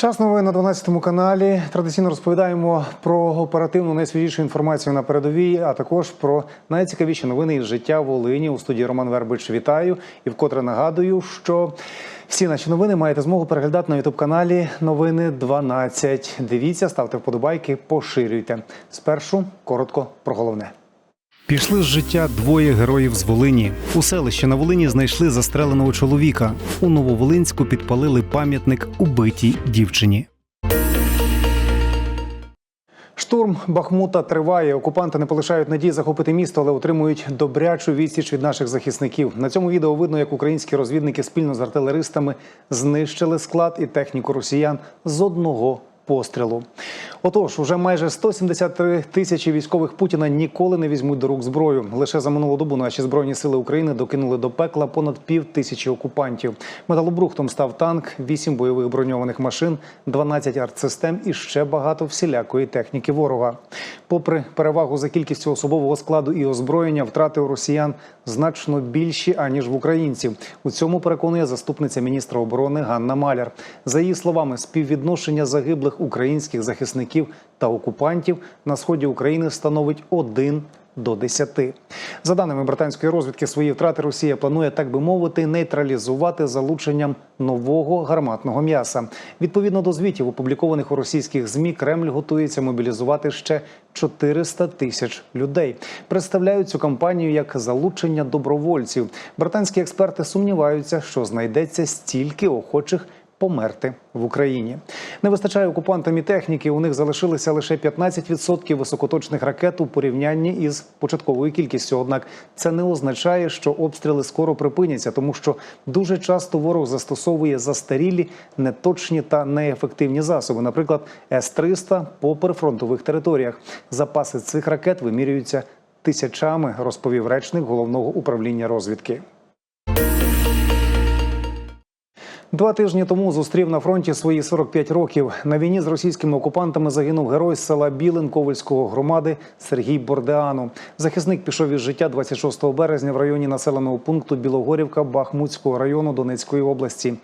Час новин на 12 каналі. Традиційно розповідаємо про оперативну найсвіжішу інформацію на передовій, а також про найцікавіші новини із життя Волині. У студії Роман Вербич вітаю і вкотре нагадую, що всі наші новини маєте змогу переглядати на ютуб каналі Новини 12. Дивіться, ставте вподобайки, поширюйте. Спершу коротко про головне. Пішли з життя двоє героїв з Волині. У селищі на Волині знайшли застреленого чоловіка. У Нововолинську підпалили пам'ятник убитій дівчині. Штурм Бахмута триває. Окупанти не полишають надії захопити місто, але отримують добрячу відсіч від наших захисників. На цьому відео видно, як українські розвідники спільно з артилеристами знищили склад і техніку росіян з одного пострілу. Отож, уже майже 173 тисячі військових Путіна ніколи не візьмуть до рук зброю. Лише за минулу добу наші збройні сили України докинули до пекла понад пів тисячі окупантів. Металобрухтом став танк, 8 бойових броньованих машин, 12 артсистем і ще багато всілякої техніки ворога. Попри перевагу за кількістю особового складу і озброєння, втрати у росіян значно більші аніж в українців. У цьому переконує заступниця міністра оборони Ганна Маляр. За її словами, співвідношення загиблих українських захисників та окупантів на сході України становить один до 10. За даними британської розвідки, свої втрати Росія планує, так би мовити, нейтралізувати залученням нового гарматного м'яса. Відповідно до звітів, опублікованих у російських змі, Кремль готується мобілізувати ще 400 тисяч людей. Представляють цю кампанію як залучення добровольців. Британські експерти сумніваються, що знайдеться стільки охочих померти в Україні. Не вистачає окупантам і техніки. У них залишилися лише 15% високоточних ракет у порівнянні із початковою кількістю. Однак це не означає, що обстріли скоро припиняться, тому що дуже часто ворог застосовує застарілі, неточні та неефективні засоби. Наприклад, С-300 по прифронтових територіях. Запаси цих ракет вимірюються тисячами, розповів речник головного управління розвідки. Два тижні тому зустрів на фронті свої 45 років. На війні з російськими окупантами загинув герой з села Білин Ковальського громади Сергій Бордеану. Захисник пішов із життя 26 березня в районі населеного пункту Білогорівка Бахмутського району Донецької області.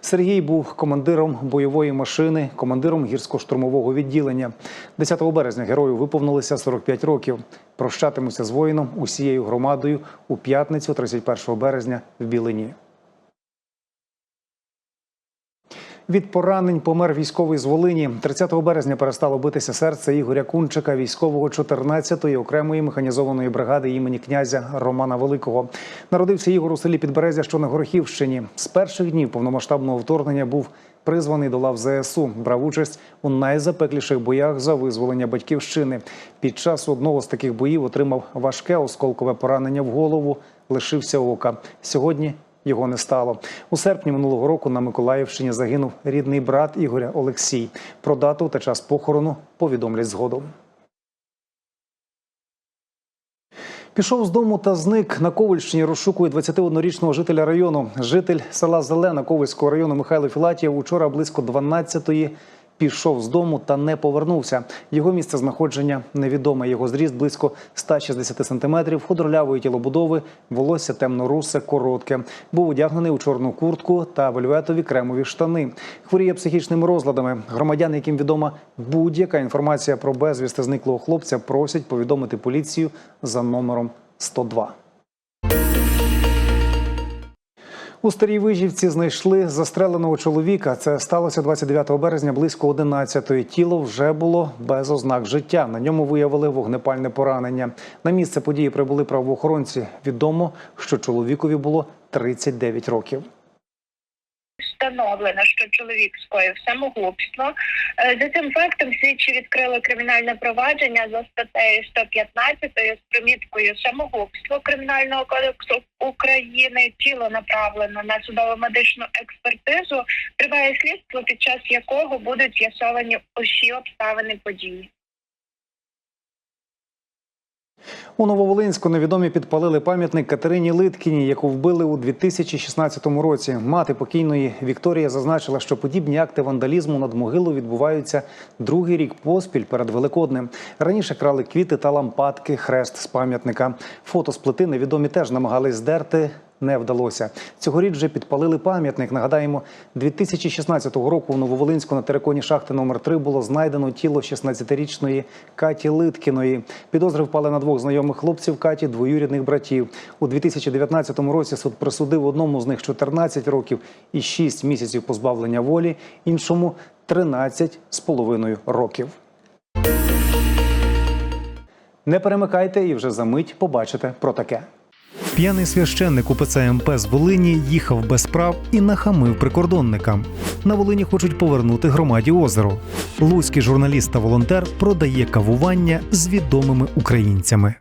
Сергій був командиром бойової машини, командиром гірсько-штурмового відділення. 10 березня герою виповнилося 45 років. Прощатимуся з воїном усією громадою у п'ятницю, 31 березня, в Білині. Від поранень помер військовий з Волині. 30 березня перестало битися серце Ігоря Кунчика, військового 14-ї окремої механізованої бригади імені князя Романа Великого. Народився Ігор у селі Підберезя, що на Горохівщині. З перших днів повномасштабного вторгнення був призваний до лав ЗСУ. Брав участь у найзапекліших боях за визволення батьківщини. Під час одного з таких боїв отримав важке осколкове поранення в голову, лишився ока. Сьогодні його не стало у серпні минулого року. На Миколаївщині загинув рідний брат Ігоря Олексій. Про дату та час похорону повідомлять згодом. Пішов з дому та зник на Ковальщині. Розшукує 21-річного жителя району. Житель села Зелена Ковальського району Михайло Філатєв учора близько 12-ї пішов з дому та не повернувся. Його місце знаходження невідоме. Його зріст близько 160 сантиметрів, худорлявої тілобудови, волосся темно-русе, коротке. Був одягнений у чорну куртку та вельветові кремові штани. Хворіє психічними розладами. Громадян, яким відома будь-яка інформація про безвісти зниклого хлопця, просять повідомити поліцію за номером 102. У старій вижівці знайшли застреленого чоловіка. Це сталося 29 березня близько 11-ї. Тіло вже було без ознак життя. На ньому виявили вогнепальне поранення. На місце події прибули правоохоронці. Відомо, що чоловікові було 39 років. Встановлено, що чоловік скоїв самогубство. Е, За цим фактом слідчі відкрили кримінальне провадження за статтею 115 з приміткою самогубство Кримінального кодексу України. Тіло направлено на судово-медичну експертизу. Триває слідство, під час якого будуть з'ясовані усі обставини події. У Нововолинську невідомі підпалили пам'ятник Катерині Литкіні, яку вбили у 2016 році. Мати покійної Вікторія зазначила, що подібні акти вандалізму над могилою відбуваються другий рік поспіль перед Великоднем. Раніше крали квіти та лампадки, хрест з пам'ятника. Фото з плити невідомі теж намагались здерти. Не вдалося. Цьогоріч вже підпалили пам'ятник. Нагадаємо, 2016 року у Нововолинську на териконі шахти номер 3 було знайдено тіло 16-річної Каті Литкіної. Підозри впали на двох знайомих хлопців Каті, двоюрідних братів. У 2019 році суд присудив одному з них 14 років і 6 місяців позбавлення волі, іншому 13 з половиною років. Не перемикайте і вже за мить побачите про таке. П'яний священник УПЦ МП з Волині їхав без прав і нахамив прикордонникам. На Волині хочуть повернути громаді озеро. Луцький журналіст та волонтер продає кавування з відомими українцями.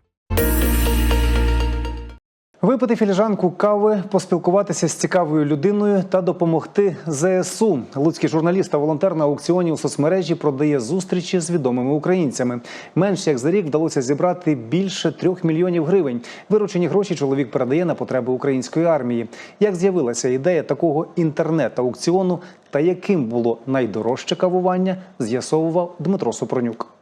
Випити філіжанку кави, поспілкуватися з цікавою людиною та допомогти ЗСУ. Луцький журналіст та волонтер на аукціоні у соцмережі продає зустрічі з відомими українцями. Менш як за рік вдалося зібрати більше трьох мільйонів гривень. Виручені гроші чоловік передає на потреби української армії. Як з'явилася ідея такого інтернет-аукціону та яким було найдорожче кавування, з'ясовував Дмитро Супронюк.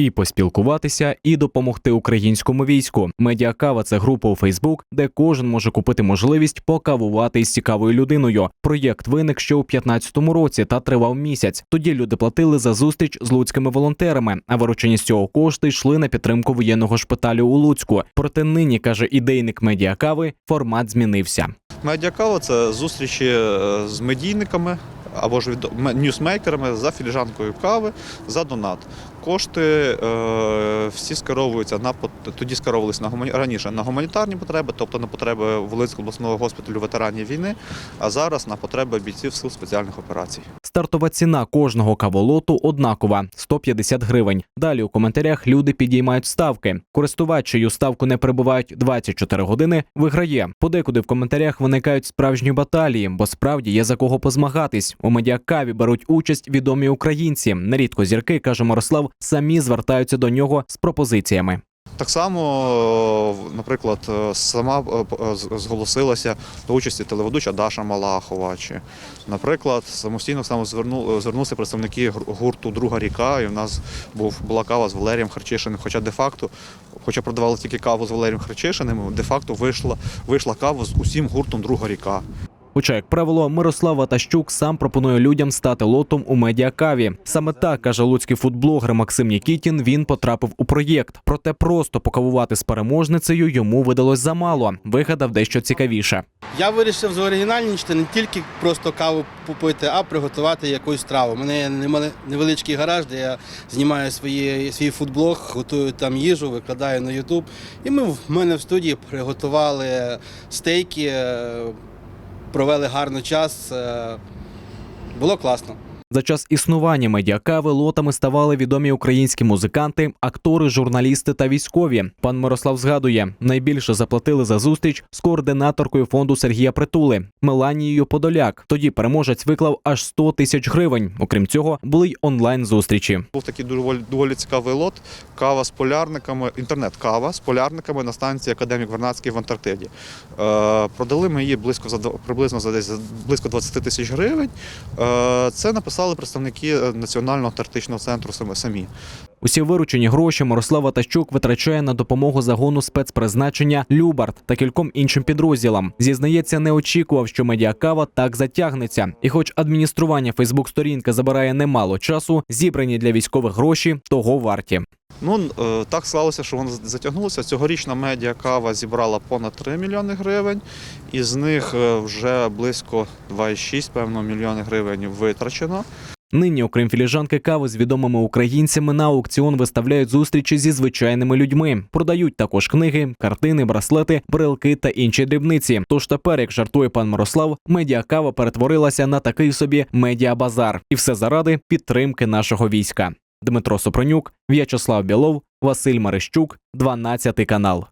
І поспілкуватися, і допомогти українському війську. Медіакава це група у Фейсбук, де кожен може купити можливість покавувати із цікавою людиною. Проєкт виник ще у 15-му році та тривав місяць. Тоді люди платили за зустріч з луцькими волонтерами, а виручені з цього кошти йшли на підтримку воєнного шпиталю у Луцьку. Проте нині каже ідейник медіакави, формат змінився. Медіакава це зустрічі е, з медійниками або ж від ме- ньюсмейкерами за філіжанкою кави за донат. Кошти е, всі скеровуються на тоді скеровувалися на гумані... раніше на гуманітарні потреби, тобто на потреби Волинського обласного госпіталю ветеранів війни, а зараз на потреби бійців сил спеціальних операцій. Стартова ціна кожного каволоту однакова 150 гривень. Далі у коментарях люди підіймають ставки. Користувач, чию ставку не перебувають 24 години, виграє. Подекуди в коментарях виникають справжні баталії, бо справді є за кого позмагатись. У медіакаві беруть участь відомі українці. Нерідко зірки каже Мирослав, самі звертаються до нього з пропозиціями. Так само, е, наприклад, е, сама е, зголосилася до участі телеведуча Даша Малахова. Чи, наприклад, самостійно саме звернулися представники гурту Друга ріка, і в нас був була кава з Валерієм Харчишиним. Хоча де-факто, хоча продавали тільки каву з Валерієм Харчишиним, де-факто вийшла, вийшла кава з усім гуртом Друга ріка. Хоча, як правило, Мирослав Ватащук сам пропонує людям стати лотом у медіакаві. Саме так каже луцький футблогер Максим Нікітін. Він потрапив у проєкт. Проте просто покавувати з переможницею йому видалось замало. Вигадав дещо цікавіше. Я вирішив зоригінальнічити не тільки просто каву попити, а приготувати якусь страву. У мене невеличкий гараж, де я знімаю свої, свій фудблог, готую там їжу, викладаю на Ютуб. І ми в мене в студії приготували стейки, е, провели гарний час. е, Було класно. За час існування медіакави лотами ставали відомі українські музиканти, актори, журналісти та військові. Пан Мирослав згадує, найбільше заплатили за зустріч з координаторкою фонду Сергія Притули Меланією Подоляк. Тоді переможець виклав аж 100 тисяч гривень. Окрім цього, були й онлайн зустрічі. Був такий доволі, доволі цікавий лот. Кава з полярниками, інтернет-кава з полярниками на станції Академік Вернадський в Антарктиді. Е, продали ми її близько за приблизно за десь близько 20 тисяч гривень. Е, це написали представники е, Національного антарктичного центру самі. Усі виручені гроші Мирослав Ватащук витрачає на допомогу загону спецпризначення Любард та кільком іншим підрозділам. Зізнається, не очікував, що медіакава так затягнеться. І, хоч адміністрування Фейсбук-сторінки забирає немало часу, зібрані для військових гроші того варті. Ну е, так склалося, що воно затягнулося. Цьогорічна медіа кава зібрала понад 3 мільйони гривень, із них е, вже близько 2,6 певно мільйони гривень витрачено. Нині, окрім філіжанки кави з відомими українцями, на аукціон виставляють зустрічі зі звичайними людьми. Продають також книги, картини, браслети, брелки та інші дрібниці. Тож тепер, як жартує пан Мирослав, медіакава перетворилася на такий собі медіабазар, і все заради підтримки нашого війська. Дмитро Сопронюк, В'ячеслав Білов, Василь Марищук, 12 канал.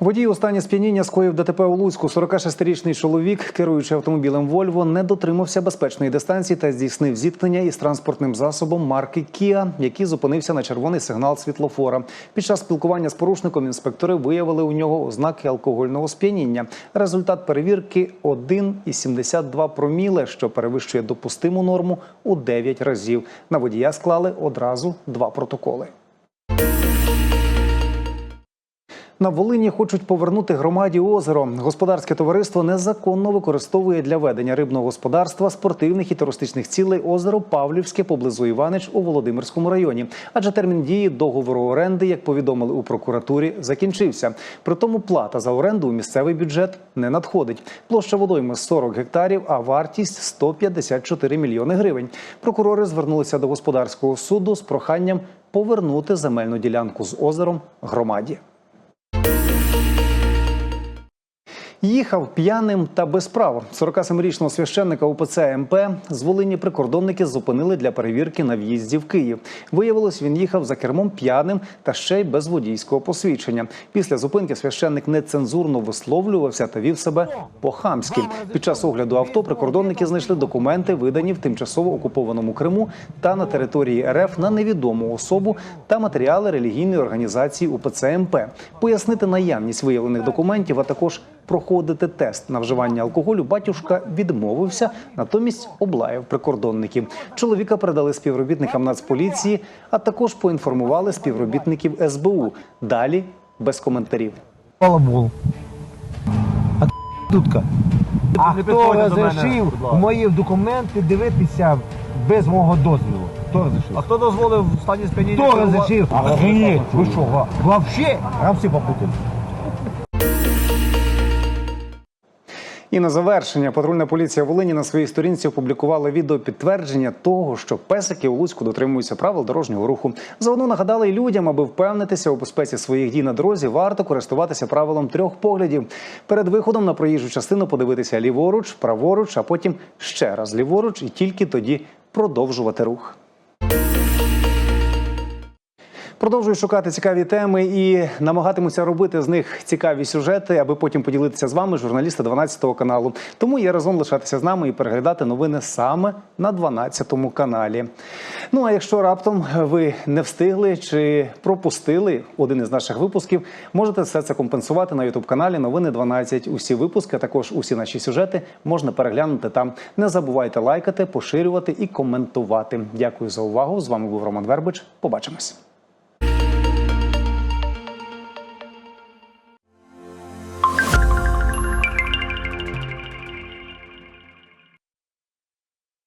Водій у стані сп'яніння скоїв ДТП у Луцьку. 46-річний чоловік, керуючи автомобілем Вольво, не дотримався безпечної дистанції та здійснив зіткнення із транспортним засобом марки Кіа, який зупинився на червоний сигнал світлофора. Під час спілкування з порушником інспектори виявили у нього ознаки алкогольного сп'яніння. Результат перевірки 1,72 проміле, що перевищує допустиму норму у 9 разів. На водія склали одразу два протоколи. На Волині хочуть повернути громаді озеро. Господарське товариство незаконно використовує для ведення рибного господарства спортивних і туристичних цілей озеро Павлівське поблизу Іванич у Володимирському районі. Адже термін дії договору оренди, як повідомили у прокуратурі, закінчився. Притому плата за оренду у місцевий бюджет не надходить. Площа водойми 40 гектарів, а вартість 154 мільйони гривень. Прокурори звернулися до господарського суду з проханням повернути земельну ділянку з озером громаді. Їхав п'яним та без прав. 47-річного священника УПЦ МП з Волині прикордонники зупинили для перевірки на в'їзді в Київ. Виявилось, він їхав за кермом п'яним та ще й без водійського посвідчення. Після зупинки священник нецензурно висловлювався та вів себе по-хамськи. Під час огляду авто прикордонники знайшли документи, видані в тимчасово окупованому Криму та на території РФ на невідому особу та матеріали релігійної організації УПЦ МП. Пояснити наявність виявлених документів, а також проходити тест на вживання алкоголю батюшка відмовився, натомість облаяв прикордонників. Чоловіка передали співробітникам Нацполіції, а також поінформували співробітників СБУ. Далі без коментарів. балабол. А дудка. А хто розрішив мої документи дивитися без мого дозволу? Хто розрішив? А хто дозволив в стані сп'яніння? Хто керувати? розрішив? Ви що, ва- вообще? Рамси попутали. І на завершення патрульна поліція Волині на своїй сторінці опублікувала відео підтвердження того, що песики у Луцьку дотримуються правил дорожнього руху. Заодно нагадали й людям, аби впевнитися у безпеці своїх дій на дорозі, варто користуватися правилом трьох поглядів. Перед виходом на проїжджу частину подивитися ліворуч, праворуч, а потім ще раз ліворуч, і тільки тоді продовжувати рух. Продовжую шукати цікаві теми і намагатимуся робити з них цікаві сюжети, аби потім поділитися з вами, журналісти 12 каналу. Тому є резон лишатися з нами і переглядати новини саме на 12 каналі. Ну а якщо раптом ви не встигли чи пропустили один із наших випусків, можете все це компенсувати на youtube каналі Новини 12. Усі випуски, а також усі наші сюжети можна переглянути там. Не забувайте лайкати, поширювати і коментувати. Дякую за увагу. З вами був Роман Вербич. Побачимось.